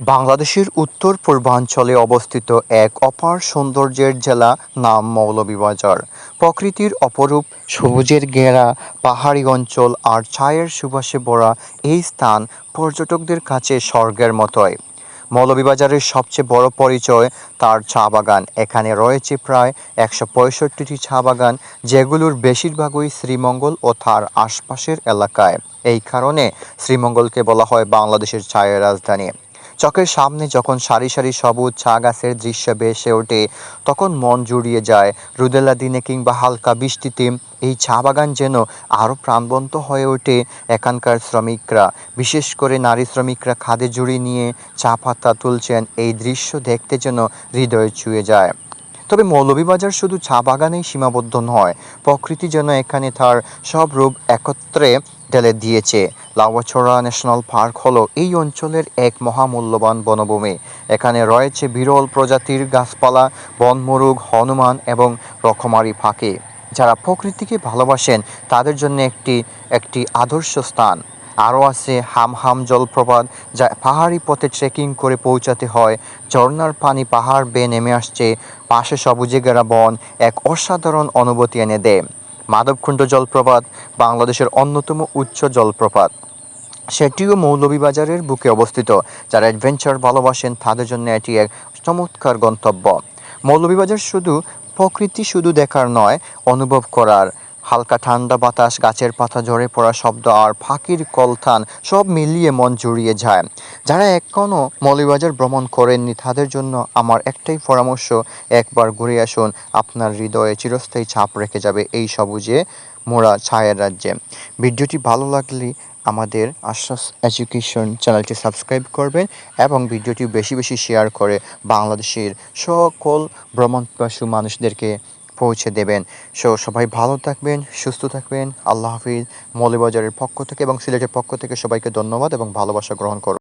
বাংলাদেশের উত্তর পূর্বাঞ্চলে অবস্থিত এক অপার সৌন্দর্যের জেলা নাম মৌলভীবাজার। প্রকৃতির অপরূপ সবুজের ঘেরা পাহাড়ি অঞ্চল আর ছায়ের সুবাসে ভরা এই স্থান পর্যটকদের কাছে স্বর্গের মতোই। মৌলভীবাজারের সবচেয়ে বড় পরিচয় তার চা বাগান। এখানে রয়েছে প্রায় একশো পঁয়ষট্টিটি চা বাগান, যেগুলোর বেশিরভাগই শ্রীমঙ্গল ও তার আশপাশের এলাকায়। এই কারণে শ্রীমঙ্গলকে বলা হয় বাংলাদেশের চায়ের রাজধানী। চোখের সামনে যখন সারি সারি সবুজ চা গাছের দৃশ্য ভেসে ওঠে, তখন মন জুড়িয়ে যায়। রুদেলা দিনে কিংবা হালকা বৃষ্টিতে এই চা বাগান যেন আরও প্রাণবন্ত হয়ে ওঠে এখানকার শ্রমিকরা। বিশেষ করে নারী শ্রমিকরা খাদে জুড়ি নিয়ে চা পাতা তুলছেন, এই দৃশ্য দেখতে যেন হৃদয় ছুঁয়ে যায়। তবে মৌলভীবাজার শুধু চা বাগানেই সীমাবদ্ধ নয়, প্রকৃতি যেন এখানে তার সব রূপ একত্রে ঢেলে দিয়েছে। লাউয়াছড়া ন্যাশনাল পার্ক হলো এই অঞ্চলের এক মহামূল্যবান বনভূমি। এখানে রয়েছে বিরল প্রজাতির গাছপালা, বনমরুগ, হনুমান এবং রকমারি ফাঁকে। যারা প্রকৃতিকে ভালোবাসেন, তাদের জন্য একটি একটি আদর্শ স্থান। আরও আছে হামহাম জলপ্রপাত, যা পাহাড়ি পথে ট্রেকিং করে পৌঁছাতে হয়। ঝর্ণার পানি পাহাড় বেয়ে নেমে আসছে। পাশে সবুজে ঘেরা বন এক অসাধারণ অনুভূতি এনে দেয়। মাধবকুণ্ড জলপ্রপাত, বাংলাদেশের অন্যতম উচ্চ জলপ্রপাত। সেটিও মৌলভীবাজারের বুকে অবস্থিত, যারা অ্যাডভেঞ্চার ভালোবাসেন তাদের জন্য এটি এক চমৎকার গন্তব্য। মৌলভীবাজার শুধু প্রকৃতি শুধু দেখার নয়, অনুভব করার। হালকা ঠান্ডা বাতাস, গাছের পাতা ঝরে পড়া শব্দ আর ফাঁকির কলথান সব মিলিয়ে মন জুড়িয়ে যায়। যারা এখনও মৌলভীবাজার ভ্রমণ করেননি, তাদের জন্য আমার একটাই পরামর্শ, একবার ঘুরে আসুন। আপনার হৃদয়ে চিরস্থায়ী ছাপ রেখে যাবে এই সবুজে মোড়া ছায়ের রাজ্যে। ভিডিওটি ভালো লাগলে আমাদের আশ্বাস এডুকেশন চ্যানেলটি সাবস্ক্রাইব করবেন এবং ভিডিওটি বেশি বেশি শেয়ার করে বাংলাদেশের সকল ভ্রমণপিপাসু মানুষদেরকে পৌঁছে দেবেন। সো সবাই ভালো থাকবেন, সুস্থ থাকবেন। আল্লাহ হাফিজ। মৌলিবাজারের পক্ষ থেকে এবং সিলেটের পক্ষ থেকে সবাইকে ধন্যবাদ এবং ভালোবাসা গ্রহণ করুন।